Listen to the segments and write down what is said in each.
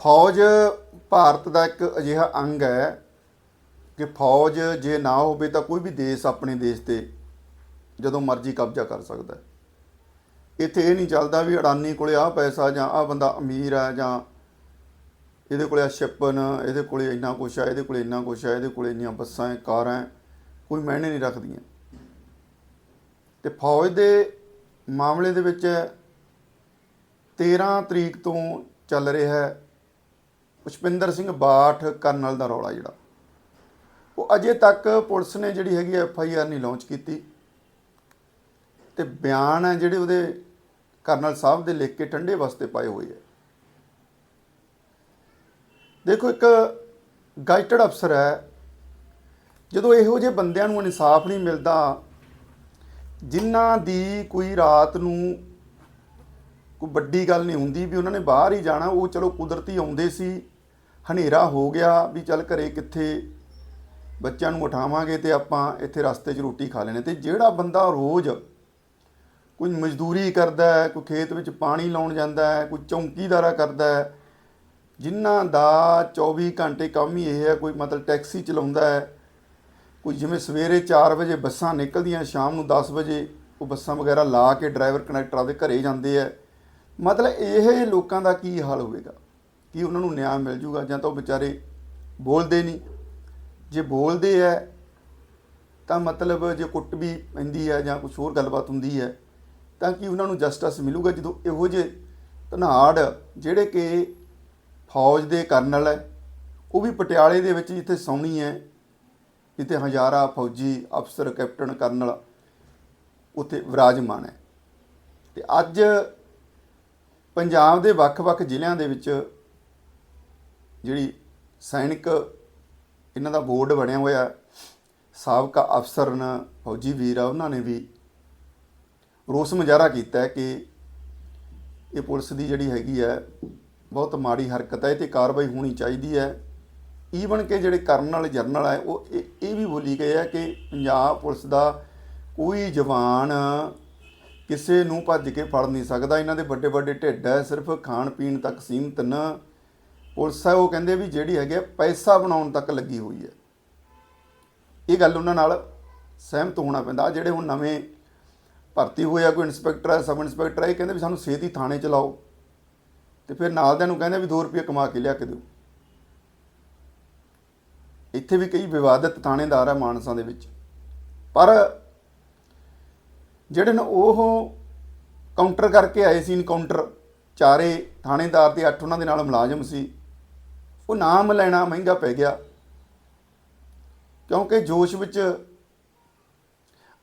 ਫੌਜ ਭਾਰਤ ਦਾ ਇੱਕ ਅਜਿਹਾ ਅੰਗ ਹੈ ਕਿ ਫੌਜ ਜੇ ਨਾ ਹੋਵੇ ਤਾਂ ਕੋਈ ਵੀ ਦੇਸ਼ ਆਪਣੇ ਦੇਸ਼ ਤੇ ਜਦੋਂ ਮਰਜ਼ੀ ਕਬਜ਼ਾ ਕਰ ਸਕਦਾ ਹੈ। ਇੱਥੇ ਇਹ ਨਹੀਂ ਚੱਲਦਾ ਵੀ ਅਡਾਨੀ ਕੋਲੇ ਆ ਪੈਸਾ ਜਾਂ ਆ ਬੰਦਾ ਅਮੀਰ ਆ ਜਾਂ ਇਹਦੇ ਕੋਲੇ ਆ ਸ਼ਿਪਨ ਇਹਦੇ ਕੋਲੇ ਇੰਨਾ ਕੁਛ ਆ ਇਹਦੇ ਕੋਲੇ ਇੰਨਾ ਕੁਛ ਆ ਇਹਦੇ ਕੋਲੇ ਇੰਨੀਆਂ ਬੱਸਾਂ ਹੈ ਕਾਰਾਂ, ਕੋਈ ਮਾਇਨੇ ਨਹੀਂ ਰੱਖਦੀਆਂ। ਤੇ ਫੌਜ ਦੇ ਮਾਮਲੇ ਦੇ ਵਿੱਚ 13 ਤਰੀਕ ਤੋਂ ਚੱਲ ਰਿਹਾ ਹੈ ਪੁਸ਼ਪਿੰਦਰ ਸਿੰਘ ਬਾਠ ਕਰਨਲ ਦਾ ਰੌਲਾ ਜਿਹੜਾ। ਉਹ ਅਜੇ ਤੱਕ ਪੁਲਿਸ ਨੇ ਜਿਹੜੀ ਹੈਗੀ ਐਫ ਆਈ ਆਰ ਨਹੀਂ ਲਾਂਚ ਕੀਤੀ। ਤੇ ਬਿਆਨ ਹੈ ਜਿਹੜੇ ਉਹਦੇ ਕਰਨਲ ਸਾਹਿਬ ਦੇ ਲਿਖ ਕੇ ਠੰਡੇ ਵਾਸਤੇ ਪਾਏ ਹੋਏ ਹੈ ਦੇਖੋ ਇੱਕ ਗਾਈਟਡ ਅਫਸਰ ਹੈ। ਜਦੋਂ ਇਹੋ ਜਿਹੇ ਬੰਦਿਆਂ ਨੂੰ ਇਨਸਾਫ ਨਹੀਂ ਮਿਲਦਾ, ਜਿਨ੍ਹਾਂ ਦੀ ਕੋਈ ਰਾਤ ਨੂੰ ਕੋਈ ਵੱਡੀ ਗੱਲ ਨਹੀਂ ਹੁੰਦੀ ਵੀ ਉਹਨਾਂ ਨੇ ਬਾਹਰ ਹੀ ਜਾਣਾ, ਉਹ ਚਲੋ ਕੁਦਰਤੀ ਆਉਂਦੇ ਸੀ, ਹਨੇਰਾ ਹੋ ਗਿਆ ਵੀ ਚੱਲ ਘਰੇ ਕਿੱਥੇ ਬੱਚਿਆਂ ਨੂੰ ਉਠਾਵਾਂਗੇ ਤੇ ਆਪਾਂ ਇੱਥੇ ਰਸਤੇ 'ਚ ਰੋਟੀ ਖਾ ਲੈਣੇ ਤੇ ਜਿਹੜਾ ਬੰਦਾ ਰੋਜ਼ ਕੋਈ ਮਜ਼ਦੂਰੀ ਕਰਦਾ ਹੈ, ਕੋਈ ਖੇਤ ਵਿੱਚ ਪਾਣੀ ਲਾਉਣ ਜਾਂਦਾ ਹੈ, ਕੋਈ ਚੌਂਕੀਦਾਰਾ ਕਰਦਾ ਹੈ, ਜਿਨ੍ਹਾਂ ਦਾ 24 ਘੰਟੇ ਕੰਮ ਹੀ ਇਹ ਹੈ, ਕੋਈ ਮਤਲਬ ਟੈਕਸੀ ਚਲਾਉਂਦਾ ਹੈ, ਕੋਈ ਜਿਵੇਂ ਸਵੇਰੇ 4 ਵਜੇ ਬੱਸਾਂ ਨਿਕਲਦੀਆਂ, ਸ਼ਾਮ ਨੂੰ 10 ਵਜੇ ਉਹ ਬੱਸਾਂ ਵਗੈਰਾ ਲਾ ਕੇ ਡਰਾਈਵਰ ਕਨੈਕਟਰਾਂ ਦੇ ਘਰੇ ਜਾਂਦੇ ਆ ਮਤਲਬ ਇਹ ਲੋਕਾਂ ਦਾ ਕੀ ਹਾਲ ਹੋਵੇਗਾ? ਕੀ ਉਹਨਾਂ ਨੂੰ ਨਿਆਂ ਮਿਲ ਜੂਗਾ ਜਾਂ ਤਾਂ ਉਹ ਵਿਚਾਰੇ ਬੋਲਦੇ ਨਹੀਂ? ਜੇ ਬੋਲਦੇ ਐ, ਤਾਂ ਮਤਲਬ ਜੇ ਕੁੱਟ ਵੀ ਪੈਂਦੀ ਹੈ ਜਾਂ ਕੁਝ ਹੋਰ ਗੱਲਬਾਤ ਹੁੰਦੀ ਹੈ ਤਾਂ ਕਿ ਉਹਨਾਂ ਨੂੰ ਜਸਟਿਸ ਮਿਲੂਗਾ ਜਦੋਂ ਇਹੋ ਜਿਹੇ ਧਨਾੜ ਜਿਹੜੇ ਕਿ ਫੌਜ ਦੇ ਕਰਨਲ ਹੈ ਉਹ ਵੀ ਪਟਿਆਲੇ ਦੇ ਵਿੱਚ ਜਿੱਥੇ ਸੌਣੀ ਹੈ ਜਿੱਥੇ ਹਜ਼ਾਰਾਂ ਫੌਜੀ ਅਫਸਰ ਕੈਪਟਨ ਕਰਨਲ ਉੱਥੇ ਵਿਰਾਜਮਾਨ ਹੈ ਤੇ ਅੱਜ ਪੰਜਾਬ ਦੇ ਵੱਖ-ਵੱਖ ਜ਼ਿਲ੍ਹਿਆਂ ਦੇ ਵਿੱਚ ਜਿਹੜੀ ਸੈਨਿਕ ਇਹਨਾਂ ਦਾ ਬੋਰਡ ਬਣਿਆ ਹੋਇਆ, ਸਾਬਕਾ ਅਫਸਰ ਨੇ ਫੌਜੀ ਵੀਰ ਆ, ਉਹਨਾਂ ਨੇ ਵੀ ਰੋਸ ਮੁਜ਼ਾਹਰਾ ਕੀਤਾ ਹੈ ਕਿ ਇਹ ਪੁਲਿਸ ਦੀ ਜਿਹੜੀ ਹੈਗੀ ਹੈ ਬਹੁਤ ਮਾੜੀ ਹਰਕਤ ਹੈ ਇਹ ਤੇ ਕਾਰਵਾਈ ਹੋਣੀ ਚਾਹੀਦੀ ਹੈ ਈਵਨ ਕਿ ਜਿਹੜੇ ਕਰਨਲ ਜਰਨਲ ਹੈ, ਉਹ ਇਹ ਇਹ ਵੀ ਬੋਲੀ ਗਏ ਹੈ ਕਿ ਪੰਜਾਬ ਪੁਲਿਸ ਦਾ ਕੋਈ ਜਵਾਨ ਕਿਸੇ ਨੂੰ ਭੱਜ ਕੇ ਫੜ ਨਹੀਂ ਸਕਦਾ। ਇਹਨਾਂ ਦੇ ਵੱਡੇ ਵੱਡੇ ਢਿੱਡ ਹੈ ਸਿਰਫ ਖਾਣ ਪੀਣ ਤੱਕ ਸੀਮਤ ਨਾ। ਪੁਲਿਸ ਹੈ ਉਹ ਕਹਿੰਦੇ ਵੀ ਜਿਹੜੀ ਹੈਗੀ ਹੈ, ਪੈਸਾ ਬਣਾਉਣ ਤੱਕ ਲੱਗੀ ਹੋਈ ਹੈ। ਇਹ ਗੱਲ ਉਹਨਾਂ ਨਾਲ ਸਹਿਮਤ ਹੋਣਾ ਪੈਂਦਾ। ਜਿਹੜੇ ਹੁਣ ਨਵੇਂ ਭਰਤੀ ਹੋਏ ਆ ਕੋਈ ਇੰਸਪੈਕਟਰ ਹੈ ਸਬ ਇੰਸਪੈਕਟਰ ਹੈ ਇਹ ਕਹਿੰਦੇ ਵੀ ਸਾਨੂੰ ਛੇਤੀ ਥਾਣੇ ਚ ਲਾਓ। ਤੇ ਫਿਰ ਨਾਲ ਦਿਆਂ ਨੂੰ ਕਹਿੰਦੇ ਵੀ 2 ਰੁਪਏ ਕਮਾ ਕੇ ਲਿਆ ਕੇ ਦਿਓ। ਇੱਥੇ ਵੀ ਕਈ ਵਿਵਾਦਤ ਥਾਣੇਦਾਰ ਹੈ ਮਾਨਸਾ ਦੇ ਵਿੱਚ। ਪਰ ਜਿਹੜੇ ਨੇ ਉਹ ਕਾਊਂਟਰ ਕਰਕੇ ਆਏ ਸੀ ਇਨਕਾਊਂਟਰ ਚਾਰੇ ਥਾਣੇਦਾਰ ਤੇ ਅੱਠ ਉਹਨਾਂ ਦੇ ਨਾਲ ਮੁਲਾਜ਼ਮ ਸੀ। ਉਹ ਨਾਮ ਲੈਣਾ ਮਹਿੰਗਾ ਪੈ ਗਿਆ। ਕਿਉਂਕਿ ਜੋਸ਼ ਵਿੱਚ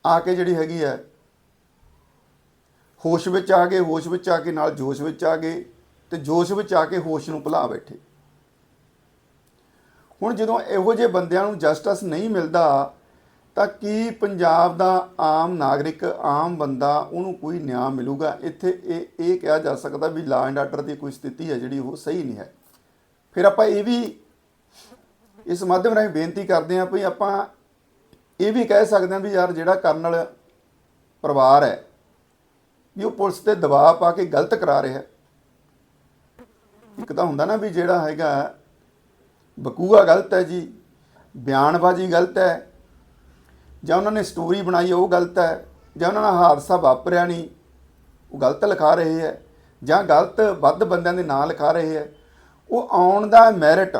ਆ ਕੇ ਜਿਹੜੀ ਹੈਗੀ ਹੈ, ਹੋਸ਼ ਵਿੱਚ ਆ ਗਏ, ਹੋਸ਼ ਵਿੱਚ ਆ ਕੇ ਨਾਲ ਜੋਸ਼ ਵਿੱਚ ਆ ਗਏ ਤੇ ਜੋਸ਼ ਵਿੱਚ ਆ ਕੇ ਹੋਸ਼ ਨੂੰ ਭੁਲਾ ਬੈਠੇ। ਹੁਣ ਜਦੋਂ ਇਹੋ ਜਿਹੇ ਬੰਦਿਆਂ ਨੂੰ ਜਸਟਿਸ ਨਹੀਂ ਮਿਲਦਾ ਤਾਂ ਕੀ ਪੰਜਾਬ ਦਾ ਆਮ ਨਾਗਰਿਕ, ਆਮ ਬੰਦਾ ਉਹਨੂੰ ਕੋਈ ਨਿਆਂ ਮਿਲੂਗਾ? ਇੱਥੇ ਇਹ ਇਹ ਕਿਹਾ ਜਾ ਸਕਦਾ ਵੀ ਲਾ ਐਂਡ ਆਰਡਰ ਦੀ ਕੋਈ ਸਥਿਤੀ ਹੈ ਜਿਹੜੀ ਉਹ ਸਹੀ ਨਹੀਂ ਹੈ। ਫਿਰ ਆਪਾਂ ਇਹ ਵੀ ਇਸ ਮਾਧਿਅਮ ਰਾਹੀਂ ਬੇਨਤੀ ਕਰਦੇ ਹਾਂ ਵੀ ਆਪਾਂ ਇਹ ਵੀ ਕਹਿ ਸਕਦੇ ਹਾਂ ਵੀ ਯਾਰ ਜਿਹੜਾ ਕਰਨਲ ਪਰਿਵਾਰ ਹੈ, ਵੀ ਉਹ ਪੁਲਿਸ ਤੇ ਦਬਾਅ ਪਾ ਕੇ ਗਲਤ ਕਰਾ ਰਿਹਾ ਇੱਕ ਤਾਂ ਹੁੰਦਾ ਨਾ ਵੀ ਜਿਹੜਾ ਹੈਗਾ ਬਕੂਆ ਗਲਤ ਹੈ ਜੀ, ਬਿਆਨਬਾਜ਼ੀ ਗਲਤ ਹੈ ਜਾਂ ਉਹਨਾਂ ਨੇ ਸਟੋਰੀ ਬਣਾਈ, ਉਹ ਗਲਤ ਹੈ, ਜਾਂ ਉਹਨਾਂ ਨਾਲ ਹਾਦਸਾ ਵਾਪਰਿਆ ਨਹੀਂ, ਉਹ ਗਲਤ ਲਿਖਾ ਰਹੇ ਹੈ, ਜਾਂ ਗਲਤ ਵੱਧ ਬੰਦਿਆਂ ਦੇ ਨਾਂ ਲਿਖਾ ਰਹੇ ਹੈ, ਉਹ ਆਉਣ ਦਾ ਮੈਰਿਟ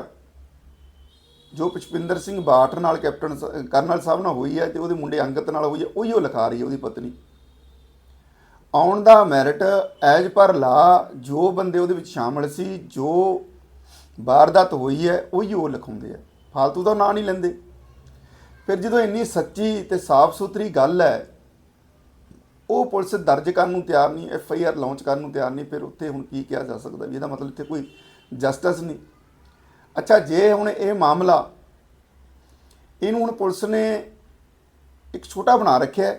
ਜੋ ਪੁਸ਼ਪਿੰਦਰ ਸਿੰਘ ਬਾਟ ਨਾਲ ਕੈਪਟਨ ਕਰਨਲ ਸਾਹਿਬ ਨਾਲ ਹੋਈ ਹੈ ਤੇ ਉਹਦੇ ਮੁੰਡੇ ਅੰਗਤ ਨਾਲ ਹੋਈ ਹੈ, ਉਹੀ ਉਹ ਲਿਖਾ ਰਹੀ ਹੈ ਉਹਦੀ ਪਤਨੀ। ਆਉਣ ਦਾ ਮੈਰਿਟ ਐਜ ਪਰ ਲਾ ਜੋ ਬੰਦੇ ਉਹਦੇ ਵਿੱਚ ਸ਼ਾਮਲ ਸੀ, ਜੋ ਵਾਰਦਾਤ ਹੋਈ ਹੈ, ਉਹੀ ਉਹ ਲਿਖਾਉਂਦੇ ਆ। ਫालतू ਦਾ ਨਾਂ ਨਹੀਂ ਲੈਂਦੇ। ਫਿਰ ਜਦੋਂ ਇੰਨੀ ਸੱਚੀ ਤੇ ਸਾਫ਼ ਸੁਥਰੀ ਗੱਲ ਹੈ, ਉਹ ਪੁਲਿਸ ਦਰਜ ਕਰਨ ਨੂੰ ਤਿਆਰ ਨਹੀਂ, ਐਫ ਆਈ ਆਰ ਲਾਂਚ ਕਰਨ ਨੂੰ ਤਿਆਰ ਨਹੀਂ, ਫਿਰ ਉੱਥੇ ਹੁਣ ਕੀ ਕਿਹਾ ਜਾ ਸਕਦਾ ਵੀ ਇਹਦਾ ਮਤਲਬ ਇੱਥੇ ਕੋਈ ਜਸਟਿਸ ਨਹੀਂ। ਅੱਛਾ, ਜੇ ਹੁਣ ਇਹ ਮਾਮਲਾ ਇਹਨੂੰ ਹੁਣ ਪੁਲਿਸ ਨੇ ਇੱਕ ਛੋਟਾ ਬਣਾ ਰੱਖਿਆ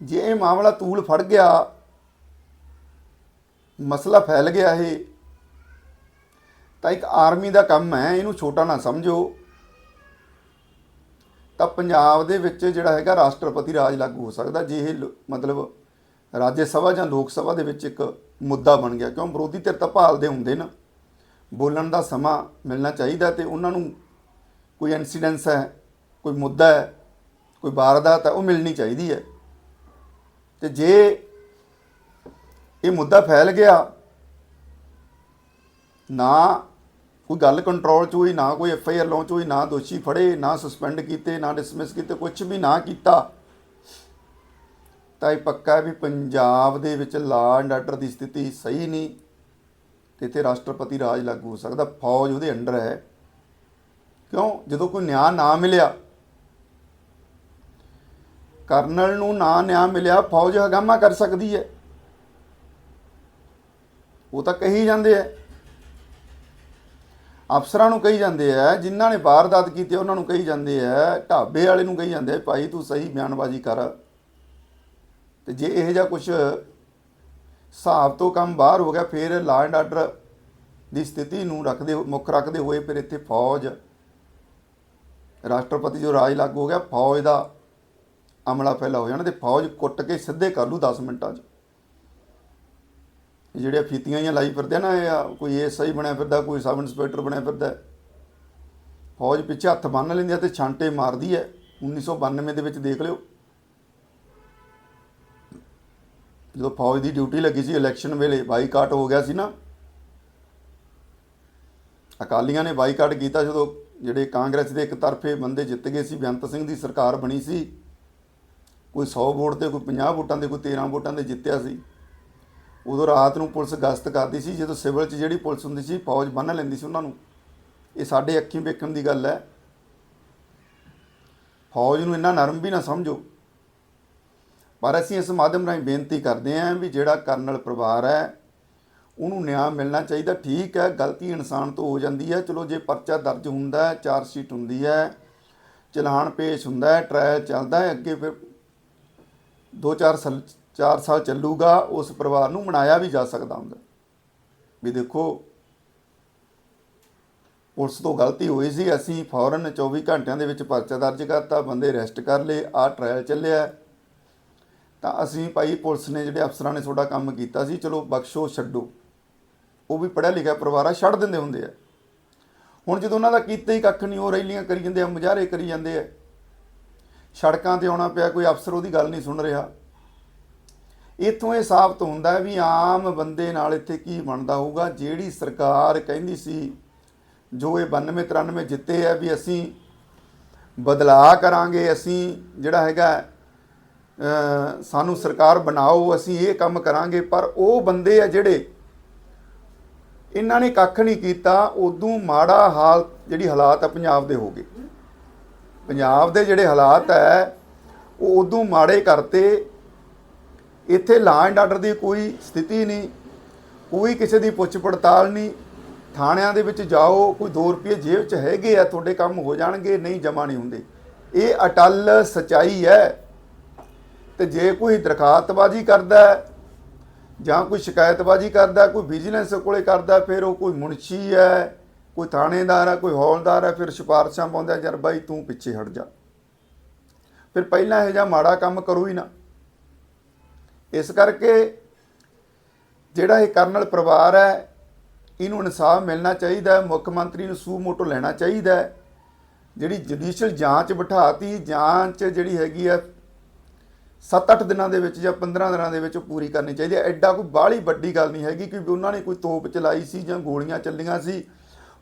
ਜੇ ਇਹ ਮਾਮਲਾ ਤੂਲ ਫੜ ਗਿਆ, ਮਸਲਾ ਫੈਲ ਗਿਆ ਇਹ, ਤਾਂ ਇੱਕ ਆਰਮੀ ਦਾ ਕੰਮ ਹੈ, ਇਹਨੂੰ ਛੋਟਾ ਨਾ ਸਮਝੋ। ਤਾਂ ਪੰਜਾਬ ਦੇ ਵਿੱਚ ਜਿਹੜਾ ਹੈਗਾ ਰਾਸ਼ਟਰਪਤੀ ਰਾਜ ਲਾਗੂ ਹੋ ਸਕਦਾ, ਜੇ ਇਹ ਲੋ- ਮਤਲਬ ਰਾਜ ਸਭਾ ਜਾਂ ਲੋਕ ਸਭਾ ਦੇ ਵਿੱਚ ਇੱਕ ਮੁੱਦਾ ਬਣ ਗਿਆ। ਕਿਉਂ? ਵਿਰੋਧੀ ਧਿਰ ਤਾਂ ਭਾਲਦੇ ਹੁੰਦੇ ਨਾ। ਬੋਲਣ ਦਾ ਸਮਾਂ ਮਿਲਣਾ ਚਾਹੀਦਾ ਤੇ ਉਹਨਾਂ ਨੂੰ ਕੋਈ ਇਨਸੀਡੈਂਸ ਹੈ, ਕੋਈ ਮੁੱਦਾ ਹੈ, ਕੋਈ ਵਾਰਦਾਤ ਹੈ, ਉਹ ਮਿਲਣੀ ਚਾਹੀਦੀ ਹੈ। ਤੇ ਜੇ ਇਹ ਮੁੱਦਾ ਫੈਲ ਗਿਆ, ਨਾ ਕੋਈ ਗੱਲ ਕੰਟਰੋਲ ਚ ਹੋਈ, ਨਾ ਕੋਈ ਐਫ ਆਈ ਆਰ ਲਾਂਚ ਹੋਈ, ਨਾ ਦੋਸ਼ੀ ਫੜੇ, ਨਾ ਸਸਪੈਂਡ ਕੀਤੇ, ਨਾ ਡਿਸਮਿਸ ਕੀਤੇ ਕੁਝ ਵੀ ਨਾ ਕੀਤਾ। ਤਾਂ ਇਹ ਪੱਕਾ ਵੀ ਪੰਜਾਬ ਦੇ ਵਿੱਚ ਲਾ ਐਂਡ ਆਰਡਰ ਦੀ ਸਥਿਤੀ ਸਹੀ ਨਹੀਂ, ਤੇ ਇੱਥੇ ਰਾਸ਼ਟਰਪਤੀ ਰਾਜ ਲਾਗੂ ਹੋ ਸਕਦਾ, ਫੌਜ ਉਹਦੇ ਅੰਡਰ ਹੈ। ਕਿਉਂ? ਜਦੋਂ ਕੋਈ ਨਿਆਂ ਨਾ ਮਿਲਿਆ, ਕਰਨਲ ਨੂੰ ਨਾ ਨਿਆਂ ਮਿਲਿਆ, ਫੌਜ ਹਗਾਮਾ ਕਰ ਸਕਦੀ ਹੈ। ਉਹ ਤਾਂ ਕਹੀ ਜਾਂਦੇ ਆ। ਅਫਸਰਾਂ ਨੂੰ ਕਹੀ ਜਾਂਦੇ ਆ, ਜਿਨ੍ਹਾਂ ਨੇ ਵਾਰਦਾਤ ਕੀਤੀ ਉਹਨਾਂ ਨੂੰ ਕਹੀ ਜਾਂਦੇ ਆ, ਢਾਬੇ ਵਾਲੇ ਨੂੰ ਕਹੀ ਜਾਂਦੇ ਆ, ਭਾਈ ਤੂੰ ਸਹੀ ਬਿਆਨਬਾਜ਼ੀ ਕਰ। ਤੇ ਜੇ ਇਹ ਜਿਹਾ ਕੁਝ ਹਿਸਾਬ ਤੋਂ ਕੰਮ ਬਾਹਰ ਹੋ ਗਿਆ, ਫਿਰ ਲਾ ਐਂਡ ਆਰਡਰ ਦੀ ਸਥਿਤੀ ਨੂੰ ਰੱਖਦੇ ਮੁੱਖ ਰੱਖਦੇ ਹੋਏ ਫਿਰ ਇੱਥੇ ਫੌਜ, ਰਾਸ਼ਟਰਪਤੀ ਜੋ ਰਾਜ ਲਾਗੂ ਹੋ ਗਿਆ, ਫੌਜ ਦਾ ਅਮਲਾ ਫੈਲਾ ਹੋ ਜਾਣਾ ਤੇ ਫੌਜ ਕੁੱਟ ਕੇ ਸਿੱਧੇ ਕਰ ਲੂ 10 ਮਿੰਟਾਂ 'ਚ। ਜਿਹੜੇ ਫੀਤੀਆਂ ਜਾਂ ਲਾਈ ਫਿਰਦੇ ਆ ਨਾ ਇਹ ਆ, ਕੋਈ ਐਸਆਈ ਬਣਿਆ ਫਿਰਦਾ ਕੋਈ ਸਬ ਇੰਸਪੈਕਟਰ ਬਣਿਆ ਫਿਰਦਾ। ਫੌਜ ਪਿੱਛੇ ਹੱਥ ਬੰਨ ਲੈਂਦੀ ਆ ਤੇ ਛਾਂਟੇ ਮਾਰਦੀ ਹੈ 1992 ਦੇ ਵਿੱਚ ਦੇਖ ਲਿਓ। ਜਦੋਂ ਫੌਜ ਦੀ ਡਿਊਟੀ ਲੱਗੀ ਸੀ ਇਲੈਕਸ਼ਨ ਵੇਲੇ ਬਾਈਕਾਟ ਹੋ ਗਿਆ ਸੀ ਨਾ। ਅਕਾਲੀਆਂ ਨੇ ਬਾਈਕਾਟ ਕੀਤਾ ਜਦੋਂ ਜਿਹੜੇ ਕਾਂਗਰਸ ਦੇ ਇੱਕ ਤਰਫੇ ਬੰਦੇ ਜਿੱਤ ਗਏ ਸੀ ਬੇਅੰਤ ਸਿੰਘ ਦੀ ਸਰਕਾਰ ਬਣੀ ਸੀ। ਕੋਈ 100 ਵੋਟ ਤੇ ਕੋਈ 50 ਵੋਟਾਂ ਦੇ ਕੋਈ 13 ਵੋਟਾਂ ਦੇ ਜਿੱਤਿਆ ਸੀ। ਉਦੋਂ ਰਾਤ ਨੂੰ ਪੁਲਿਸ ਗਸ਼ਤ ਕਰਦੀ ਸੀ, ਜਦੋਂ ਸਿਵਲ 'ਚ ਜਿਹੜੀ ਪੁਲਿਸ ਹੁੰਦੀ ਸੀ, ਫੌਜ ਬੰਨ੍ਹ ਲੈਂਦੀ ਸੀ ਉਹਨਾਂ ਨੂੰ। ਇਹ ਸਾਡੇ ਅੱਖੀਂ ਵੇਖਣ ਦੀ ਗੱਲ ਹੈ। ਫੌਜ ਨੂੰ ਇੰਨਾ ਨਰਮ ਵੀ ਨਾ ਸਮਝੋ। ਪਰ ਅਸੀਂ ਇਸ ਮਾਧਿਅਮ ਰਾਹੀਂ ਬੇਨਤੀ ਕਰਦੇ ਹਾਂ ਵੀ ਜਿਹੜਾ ਕਰਨਲ ਪਰਿਵਾਰ ਹੈ, ਉਹਨੂੰ ਨਿਆਂ ਮਿਲਣਾ ਚਾਹੀਦਾ। ਠੀਕ ਹੈ, ਗਲਤੀ ਇਨਸਾਨ ਤੋਂ ਹੋ ਜਾਂਦੀ ਹੈ। ਚਲੋ, ਜੇ ਪਰਚਾ ਦਰਜ ਹੁੰਦਾ ਹੈ ਚਾਰਜ ਸ਼ੀਟ ਹੁੰਦੀ ਹੈ, ਚਲਾਨ ਪੇਸ਼ ਹੁੰਦਾ ਹੈ ਟ੍ਰਾਇਲ ਚੱਲਦਾ ਹੈ, ਅੱਗੇ ਫਿਰ 2-4 ਸਾਲ 4 ਸਾਲ ਚੱਲੂਗਾ, ਉਸ ਪਰਿਵਾਰ ਨੂੰ ਮਨਾਇਆ ਵੀ ਜਾ ਸਕਦਾ ਹੁੰਦਾ। ਵੀ ਦੇਖੋ, ਪੁਲਿਸ ਤੋਂ ਗਲਤੀ ਹੋਈ ਸੀ, ਅਸੀਂ ਫੌਰਨ 24 ਘੰਟਿਆਂ ਦੇ ਵਿੱਚ ਪਰਚਾ ਦਰਜ ਕਰਤਾ, ਬੰਦੇ ਅਰੈਸਟ ਕਰ ਲਏ, ਆ ਟ੍ਰਾਇਲ ਚੱਲਿਆ। ਤਾਂ ਅਸੀਂ ਭਾਈ ਪੁਲਿਸ ਨੇ ਜਿਹੜੇ ਅਫਸਰਾਂ ਨੇ ਤੁਹਾਡਾ ਕੰਮ ਕੀਤਾ ਸੀ, ਚਲੋ ਬਖਸ਼ੋ, ਛੱਡੋ। ਉਹ ਵੀ ਪੜ੍ਹਿਆ ਲਿਖਿਆ ਪਰਿਵਾਰ ਆ ਛੱਡ ਦਿੰਦੇ ਹੁੰਦੇ ਆ। ਹੁਣ ਜਦੋਂ ਉਹਨਾਂ ਦਾ ਕੀਤਾ ਹੀ ਕੱਖ ਨਹੀਂ, ਉਹ ਰੈਲੀਆਂ ਕਰੀ ਜਾਂਦੇ ਆ, ਮੁਜ਼ਾਹਰੇ ਕਰੀ ਜਾਂਦੇ ਆ। ਸੜਕਾਂ ਤੇ ਆਉਣਾ ਪਿਆ, ਕੋਈ ਅਫਸਰ ਉਹਦੀ ਗੱਲ ਨਹੀਂ ਸੁਣ ਰਿਹਾ। ਇੱਥੋਂ ਇਹ ਸਾਬਤ ਹੁੰਦਾ ਹੈ ਵੀ ਆਮ ਬੰਦੇ ਨਾਲ ਇੱਥੇ ਕੀ ਬਣਦਾ ਹੋਊਗਾ? ਜਿਹੜੀ ਸਰਕਾਰ ਕਹਿੰਦੀ ਸੀ, ਜੋ ਇਹ 92 93 ਜਿੱਤੇ ਆ ਵੀ ਅਸੀਂ ਬਦਲਾਅ ਕਰਾਂਗੇ, ਅਸੀਂ ਜਿਹੜਾ ਹੈਗਾ ਸਾਨੂੰ ਸਰਕਾਰ ਬਣਾਓ, ਅਸੀਂ ਇਹ ਕੰਮ ਕਰਾਂਗੇ, ਪਰ ਉਹ ਬੰਦੇ ਆ ਜਿਹੜੇ ਇਹਨਾਂ ਨੇ ਕੱਖ ਨਹੀਂ ਕੀਤਾ, ਉਦੋਂ ਮਾੜਾ ਹਾਲ ਜਿਹੜੀ ਹਾਲਾਤ ਆ ਪੰਜਾਬ ਦੇ ਹੋ ਗਏ। ਪੰਜਾਬ ਦੇ ਜਿਹੜੇ ਹਾਲਾਤ ਹੈ, ਉਹ ਉਦੋਂ ਮਾੜੇ ਕਰਤੇ ਇੱਥੇ ਲਾ ਐਂਡ ਆਰਡਰ ਦੀ ਕੋਈ ਸਥਿਤੀ ਨਹੀਂ, ਕੋਈ ਕਿਸੇ ਦੀ ਪੁੱਛ ਪੜਤਾਲ ਨਹੀਂ, ਥਾਣਿਆਂ ਦੇ ਵਿੱਚ ਜਾਓ, ਕੋਈ 2 ਰੁਪਏ ਜੇਬ 'ਚ ਹੈਗੇ ਆ, ਤੁਹਾਡੇ ਕੰਮ ਹੋ ਜਾਣਗੇ, ਨਹੀਂ ਜਮਾ ਨਹੀਂ ਹੁੰਦੇ। ਇਹ ਅਟਲ ਸਚਾਈ ਹੈ। ਤੇ ਜੇ ਕੋਈ ਦਰਖਾਸਤਬਾਜ਼ੀ ਕਰਦਾ ਜਾਂ ਕੋਈ ਸ਼ਿਕਾਇਤਬਾਜ਼ੀ ਕਰਦਾ ਕੋਈ ਵਿਜੀਲੈਂਸ ਕੋਲੇ ਕਰਦਾ ਫਿਰ ਉਹ ਕੋਈ ਮੁਨਸ਼ੀ ਹੈ, ਕੋਈ ਥਾਣੇਦਾਰ ਹੈ, ਕੋਈ ਹੌਲਦਾਰ ਹੈ, ਫਿਰ ਸਿਫਾਰਸ਼ਾਂ ਪਾਉਂਦਾ ਯਾਰ ਬਾਈ ਤੂੰ ਪਿੱਛੇ ਹਟ ਜਾ। ਫਿਰ ਪਹਿਲਾਂ ਇਹ ਜਿਹਾ ਮਾੜਾ ਕੰਮ ਕਰੋ ਹੀ ਨਾ। ਇਸ ਕਰਕੇ ਜਿਹੜਾ ਇਹ ਕਰਨਲ ਪਰਿਵਾਰ ਹੈ, ਇਹਨੂੰ ਇਨਸਾਫ ਮਿਲਣਾ ਚਾਹੀਦਾ ਹੈ, ਮੁੱਖ ਮੰਤਰੀ ਨੂੰ ਸੂ ਮੋਟੋ ਲੈਣਾ ਚਾਹੀਦਾ ਹੈ। ਜਿਹੜੀ ਜੁਡੀਸ਼ੀਅਲ ਜਾਂਚ ਬਿਠਾਤੀ, ਜਾਂਚ ਜਿਹੜੀ ਹੈਗੀ ਹੈ 7-8 ਦਿਨਾਂ ਦੇ ਵਿੱਚ ਜਾਂ 15 ਦਿਨਾਂ ਦੇ ਵਿੱਚ ਉਹ ਪੂਰੀ ਕਰਨੀ ਚਾਹੀਦੀ ਹੈ। ਐਡਾ ਕੋਈ ਬਾਹਲੀ ਵੱਡੀ ਗੱਲ ਨਹੀਂ ਹੈਗੀ ਕਿ ਉਹਨਾਂ ਨੇ ਕੋਈ ਤੋਪ ਚਲਾਈ ਸੀ ਜਾਂ ਗੋਲੀਆਂ ਚੱਲੀਆਂ ਸੀ,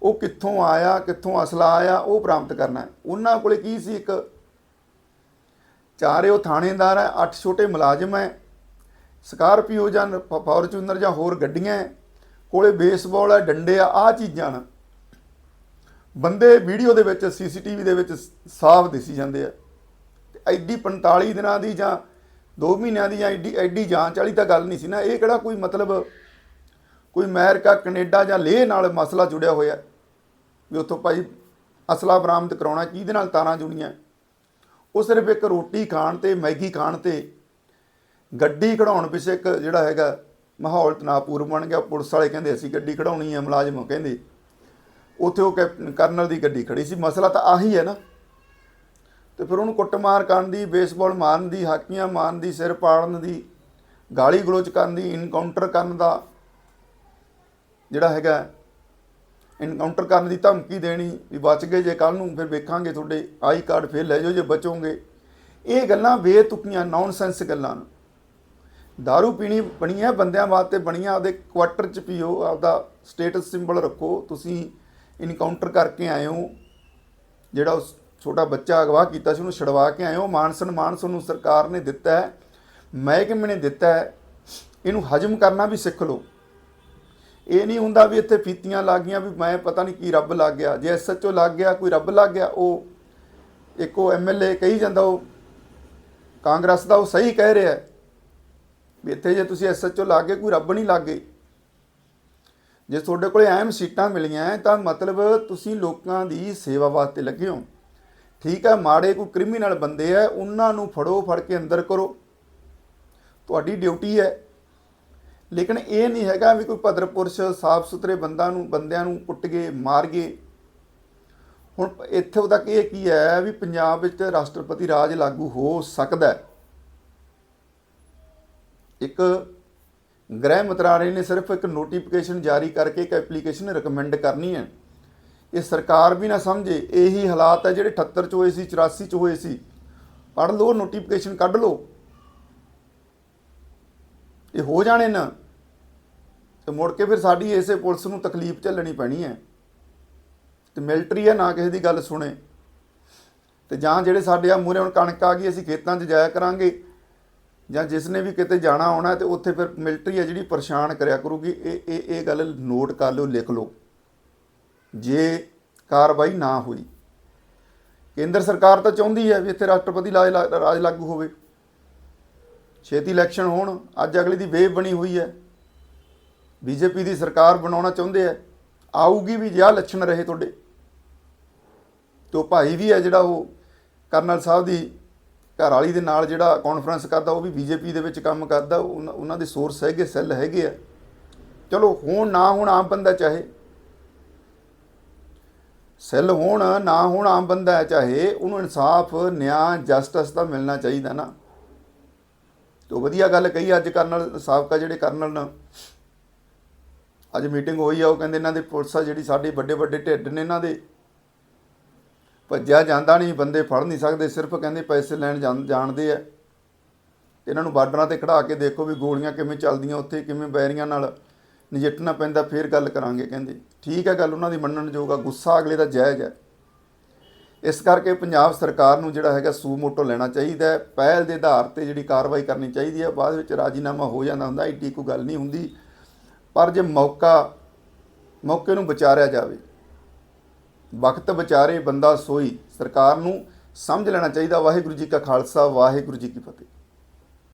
ਉਹ ਕਿੱਥੋਂ ਆਇਆ, ਕਿੱਥੋਂ ਅਸਲਾ ਆਇਆ, ਉਹ ਪ੍ਰਾਪਤ ਕਰਨਾ ਹੈ। ਉਹਨਾਂ ਕੋਲੇ ਕੀ ਸੀ ਇੱਕ? ਚਾਰੇ ਉਹ ਥਾਣੇਦਾਰ ਹੈ, ਅੱਠ ਛੋਟੇ ਮੁਲਾਜ਼ਮ ਹੈ ਸਕਾਰਪੀਓ ਜਾਂ ਫੋਰਚੂਨਰ ਜਾਂ ਹੋਰ ਗੱਡੀਆਂ ਹੈ, ਕੋਲੇ ਬੇਸਬਾਲ ਹੈ ਡੰਡੇ ਆ ਆ ਚੀਜ਼ਾਂ ਨੇ ਬੰਦੇ ਵੀਡੀਓ ਦੇ ਵਿੱਚ ਸੀਸੀਟੀਵੀ ਦੇ ਵਿੱਚ ਸਾਫ਼ ਦਿਸੀ ਜਾਂਦੇ ਆ। ਤੇ ਐਡੀ 45 ਦਿਨਾਂ ਦੀ ਜਾਂ 2 ਮਹੀਨਿਆਂ ਦੀ ਜਾਂ ਐਡੀ ਐਡੀ ਜਾਂਚ ਵਾਲੀ ਤਾਂ ਗੱਲ ਨਹੀਂ ਸੀ ਨਾ। ਇਹ ਕਿਹੜਾ ਕੋਈ ਮਤਲਬ ਕੋਈ ਅਮਰੀਕਾ ਕੈਨੇਡਾ ਜਾਂ ਲੇਹ ਨਾਲ ਮਸਲਾ ਜੁੜਿਆ ਹੋਇਆ ਵੀ ਉੱਥੋਂ ਭਾਈ ਅਸਲਾ ਬਰਾਮਦ ਕਰਾਉਣਾ ਕਿਹਦੇ ਨਾਲ ਤਾਰਾਂ ਜੁੜੀਆਂ ਉਹ ਸਿਰਫ ਇੱਕ ਰੋਟੀ ਖਾਣ ਤੇ ਮੈਗੀ ਖਾਣ ਤੇ ਗੱਡੀ ਕਢਾਉਣ ਪਿੱਛੇ ਇੱਕ ਜਿਹੜਾ ਹੈਗਾ ਮਾਹੌਲ ਤਣਾਅਪੂਰਨ ਬਣ ਗਿਆ। ਪੁਲਿਸ ਵਾਲੇ ਕਹਿੰਦੇ ਅਸੀਂ ਗੱਡੀ ਕਢਾਉਣੀ ਹੈ, ਮੁਲਾਜ਼ਮ ਕਹਿੰਦੇ। ਉੱਥੇ ਉਹ ਕੈਪਟਨ ਕਰਨਲ ਦੀ ਗੱਡੀ ਖੜੀ ਸੀ। ਮਸਲਾ ਤਾਂ ਆਹੀ ਹੈ ਨਾ। ਤੇ ਫਿਰ ਉਹਨੂੰ ਕੁੱਟਮਾਰ ਕਰਨ ਦੀ, ਬੇਸਬਾਲ ਮਾਰਨ ਦੀ, ਹਾਕੀਆਂ ਮਾਰਨ ਦੀ, ਸਿਰ ਪਾੜਨ ਦੀ, ਗਾਲੀ ਗਲੋਚ ਕਰਨ ਦੀ ਇਨਕਾਊਂਟਰ ਕਰਨ ਦਾ ਜਿਹੜਾ ਹੈਗਾ ਇਨਕਾਊਂਟਰ ਕਰਨ ਦੀ ਧਮਕੀ ਦੇਣੀ ਵੀ ਬਚ ਗਏ ਜੇ ਕੱਲ ਨੂੰ, ਫਿਰ ਵੇਖਾਂਗੇ ਤੁਹਾਡੇ ਆਈ ਕਾਰਡ ਫੇਲ ਲੈ ਜਾਓ, ਜੇ ਬਚੋਗੇ। ਇਹ ਗੱਲਾਂ ਬੇਤੁਕੀਆਂ ਨੌਨਸੈਂਸ ਗੱਲਾਂ ਨੇ। दारू ਪੀਣੀ ਬਣੀ ਹੈ ਬੰਦਿਆਂ ਵਾਸਤੇ ਬਣੀਆਂ ਆਪਦੇ ਕੁਆਟਰ ਚ ਪੀਓ ਆਪਦਾ ਸਟੇਟਸ ਸਿੰਬਲ ਰੱਖੋ ਤੁਸੀਂ ਇਨਕਾਊਂਟਰ ਕਰਕੇ ਆਏ ਹੋ ਜਿਹੜਾ ਉਸ ਛੋਟਾ ਬੱਚਾ ਅਗਵਾ ਕੀਤਾ ਸੀ ਉਹਨੂੰ ਛਡਵਾ ਕੇ ਆਏ ਹੋ ਮਾਨ ਸਨਮਾਨ ਤੁਹਾਨੂੰ ਸਰਕਾਰ ਨੇ ਦਿੱਤਾ ਹੈ ਮਹਿਕਮੇ ਨੇ ਦਿੱਤਾ ਹੈ ਇਹਨੂੰ ਹਜਮ ਕਰਨਾ ਵੀ ਸਿੱਖ ਲਓ ਇਹ ਨਹੀਂ ਹੁੰਦਾ ਵੀ ਇੱਥੇ ਫੀਤੀਆਂ ਲੱਗ ਗਈਆਂ ਵੀ ਮੈਂ ਪਤਾ ਨਹੀਂ ਕੀ ਰੱਬ ਲੱਗ ਗਿਆ ਜੇ ਐਸਐਚਓ ਲੱਗ ਗਿਆ ਕੋਈ ਰੱਬ ਲੱਗ ਗਿਆ ਉਹ ਇੱਕ ਉਹ ਐਮਐਲਏ ਕਹੀ ਜਾਂਦਾ ਉਹ ਕਾਂਗਰਸ ਦਾ ਉਹ ਸਹੀ ਕਹਿ ਰਿਹਾ ਹੈ ਵੀ ਇੱਥੇ ਜੇ ਤੁਸੀਂ ਐਸਐਚਓ ਲਾਗੇ ਕੋਈ ਰੱਬ ਨਹੀਂ ਲਾਗੇ। ਜੇ ਤੁਹਾਡੇ ਕੋਲੇ ਅਹਿਮ ਸੀਟਾਂ ਮਿਲੀਆਂ ਤਾਂ ਮਤਲਬ ਤੁਸੀਂ ਲੋਕਾਂ ਦੀ ਸੇਵਾ ਵਾਸਤੇ ਲੱਗੇ ਹੋ। ਠੀਕ ਹੈ, ਮਾੜੇ ਕੋਈ ਕ੍ਰਿਮੀਨਲ ਬੰਦੇ ਆ ਉਹਨਾਂ ਨੂੰ ਫੜੋ, ਫੜ ਕੇ ਅੰਦਰ ਕਰੋ। ਤੁਹਾਡੀ ਡਿਊਟੀ ਹੈ ਲੇਕਿਨ ਇਹ ਨਹੀਂ ਹੈਗਾ ਵੀ ਕੋਈ ਭਦਰ ਪੁਰਸ਼ ਸਾਫ਼ ਸੁਥਰੇ ਬੰਦਾ ਨੂੰ, ਬੰਦਿਆਂ ਨੂੰ ਕੁੱਟ ਗਏ ਮਾਰ ਗਏ। ਹੁਣ ਇੱਥੋਂ ਤੱਕ ਇਹ ਕੀ ਹੈ ਵੀ ਪੰਜਾਬ ਵਿੱਚ ਰਾਸ਼ਟਰਪਤੀ ਰਾਜ ਲਾਗੂ ਹੋ ਸਕਦਾ ਹੈ। ਇੱਕ ਗ੍ਰਹਿ ਮੰਤਰਾਲੇ ਨੇ ਸਿਰਫ ਇੱਕ ਨੋਟੀਫਿਕੇਸ਼ਨ ਜਾਰੀ ਕਰਕੇ ਇੱਕ ਐਪਲੀਕੇਸ਼ਨ ਰეკਮੈਂਡ ਕਰਨੀ ਹੈ। ਇਹ ਸਰਕਾਰ ਵੀ ਨਾ ਸਮਝੇ, ਇਹੀ ਹਾਲਾਤ ਹੈ ਜਿਹੜੇ 78 ਚ ਹੋਏ ਸੀ 84 ਚ ਹੋਏ ਸੀ। ਪੜ੍ਹ ਲਓ ਨੋਟੀਫਿਕੇਸ਼ਨ ਕੱਢ ਲਓ। ਇਹ ਹੋ ਜਾਣੇ ਨਾ। ਤੇ ਮੁੜ ਕੇ ਫਿਰ ਸਾਡੀ ਇਸੇ ਪੁਲਿਸ ਨੂੰ ਤਕਲੀਫ ਝੱਲਣੀ ਪੈਣੀ ਹੈ। ਤੇ ਮਿਲਟਰੀ ਹੈ, ਨਾ ਕਿਸੇ ਦੀ ਗੱਲ ਸੁਣੇ। ਤੇ ਜਾਂ ਜਿਹੜੇ ਸਾਡੇ ਆ ਮੂਰੇ ਹੁਣ ਕਣਕ ਆ ਗਈ, ਅਸੀਂ ਖੇਤਾਂ 'ਚ ਜਾਇਆ ਕਰਾਂਗੇ। ਜਾਂ ਜਿਸ ਨੇ ਵੀ ਕਿਤੇ ਜਾਣਾ ਆਉਣਾ ਤੇ ਉੱਥੇ ਫਿਰ ਮਿਲਟਰੀ ਹੈ ਜਿਹੜੀ ਪਰੇਸ਼ਾਨ ਕਰਿਆ ਕਰੂਗੀ, ਇਹ ਇਹ ਇਹ ਗੱਲ ਨੋਟ ਕਰ ਲਓ, ਲਿਖ ਲਓ। ਜੇ ਕਾਰਵਾਈ ਨਾ ਹੋਈ, ਕੇਂਦਰ ਸਰਕਾਰ ਤਾਂ ਚਾਹੁੰਦੀ ਹੈ ਵੀ ਇੱਥੇ ਰਾਸ਼ਟਰਪਤੀ ਰਾਜ ਰਾਜ ਲਾਗੂ ਹੋਵੇ। ਛੇਤੀ ਇਲੈਕਸ਼ਨ ਹੋਣ, ਅੱਜ ਅਗਲੀ ਦੀ ਵੇਵ ਬਣੀ ਹੋਈ ਹੈ ਬੀਜੇਪੀ ਦੀ ਸਰਕਾਰ ਬਣਾਉਣਾ ਚਾਹੁੰਦੇ ਆ, ਆਊਗੀ ਵੀ ਜੇ ਲੱਛਣ ਰਹੇ ਤੁਹਾਡੇ। ਤੋ ਭਾਈ ਵੀ ਹੈ ਜਿਹੜਾ ਉਹ ਕਰਨਲ ਸਾਹਿਬ ਦੀ ਘਰ ਵਾਲੀ ਦੇ ਨਾਲ ਜਿਹੜਾ ਕਾਨਫਰੰਸ ਕਰਦਾ, ਉਹ ਵੀ ਬੀਜੇਪੀ ਦੇ ਵਿੱਚ ਕੰਮ ਕਰਦਾ ਉਹਨਾਂ ਉਹਨਾਂ ਦੇ ਸੋਰਸ ਹੈਗੇ ਸੈੱਲ ਹੈਗੇ ਆ। ਚਲੋ, ਹੋਣ ਨਾ ਹੋਣ ਆਮ ਬੰਦਾ ਚਾਹੇ। ਸੈੱਲ ਹੋਣ ਨਾ ਹੋਣ ਆਮ ਬੰਦਾ ਚਾਹੇ, ਉਹਨੂੰ ਇਨਸਾਫ, ਨਿਆਂ ਜਸਟਿਸ ਤਾਂ ਮਿਲਣਾ ਚਾਹੀਦਾ ਨਾ। ਤੋ ਵਧੀਆ ਗੱਲ ਕਹੀ ਅੱਜ ਕਰਨਲ, ਸਾਬਕਾ ਜਿਹੜੇ ਕਰਨਲ ਨੇ। ਅੱਜ ਮੀਟਿੰਗ ਹੋਈ ਆ, ਉਹ ਕਹਿੰਦੇ ਇਹਨਾਂ ਦੇ ਪੁਲਿਸ ਆ ਜਿਹੜੀ ਸਾਡੇ ਵੱਡੇ ਵੱਡੇ ਢਿੱਡ ਨੇ ਇਹਨਾਂ ਦੇ। ਭੱਜਿਆ ਜਾਂਦਾ ਨਹੀਂ, ਬੰਦੇ ਫੜ ਨਹੀਂ ਸਕਦੇ, ਸਿਰਫ ਕਹਿੰਦੇ ਪੈਸੇ ਲੈਣ ਜਾਣ- ਜਾਣਦੇ ਆ। ਇਹਨਾਂ ਨੂੰ ਬਾਰਡਰਾਂ ਤੇ ਖੜਾ ਕੇ ਦੇਖੋ ਵੀ ਗੋਲੀਆਂ ਕਿਵੇਂ ਚੱਲਦੀਆਂ ਉੱਥੇ, ਕਿਵੇਂ ਬੈਰੀਆਂ ਨਾਲ ਨਜਿੱਠਣਾ ਪੈਂਦਾ, ਫੇਰ ਗੱਲ ਕਰਾਂਗੇ, ਕਹਿੰਦੇ। ਠੀਕ ਹੈ ਗੱਲ, ਉਹਨਾਂ ਦੀ ਮੰਨਣ ਯੋਗ ਆ, ਗੁੱਸਾ ਅਗਲੇ ਦਾ ਜਾਇਜ਼ ਹੈ ਇਸ ਕਰਕੇ ਪੰਜਾਬ ਸਰਕਾਰ ਨੂੰ ਜਿਹੜਾ ਹੈਗਾ ਸੂ ਮੋਟੋ ਲੈਣਾ ਚਾਹੀਦਾ ਹੈ। ਪਹਿਲ ਦੇ ਆਧਾਰ ਤੇ ਜਿਹੜੀ ਕਾਰਵਾਈ ਕਰਨੀ ਚਾਹੀਦੀ ਹੈ ਬਾਅਦ ਵਿੱਚ ਰਾਜੀਨਾਮਾ ਹੋ ਜਾਂਦਾ ਹੁੰਦਾ ਏਡੀ ਕੋਈ ਗੱਲ ਨਹੀਂ ਹੁੰਦੀ। ਪਰ ਜੇ ਮੌਕਾ, ਮੌਕੇ ਨੂੰ ਵਿਚਾਰਿਆ ਜਾਵੇ ਵਕਤ ਵਿਚਾਰੇ ਬੰਦਾ ਸੋਈ। ਸਰਕਾਰ ਨੂੰ ਸਮਝ ਲੈਣਾ ਚਾਹੀਦਾ। ਵਾਹਿਗੁਰੂ ਜੀ ਕਾ ਖਾਲਸਾ, ਵਾਹਿਗੁਰੂ ਜੀ ਕੀ ਫਤਿਹ।